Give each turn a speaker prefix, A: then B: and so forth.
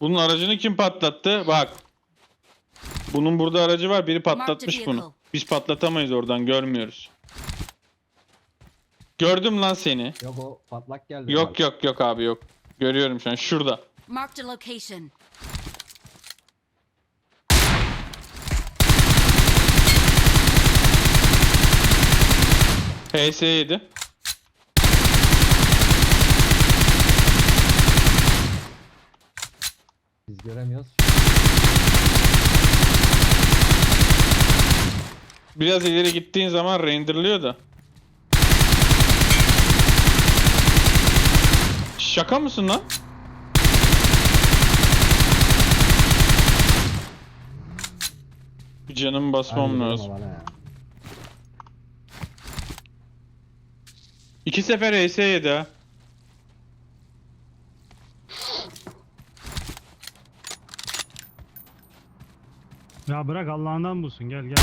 A: Bunun aracını kim patlattı? Bak. Bunun burada aracı var. Biri patlatmış bunu. Biz patlatamayız oradan görmüyoruz. Gördüm lan seni.
B: Yok o patlak geldi.
A: Yok yok yok abi yok. Görüyorum şu an şurada.
C: Marked a location.
A: PS7.
B: Biz göremiyoruz.
A: Biraz ileri gittiğin zaman renderlıyor da. Şaka mısın lan? Bir canımı basmam
B: vurma
A: lazım.
B: bana ya.
A: İki sefer ES yedi ha.
D: Ya bırak Allah'ından bulsun gel gel.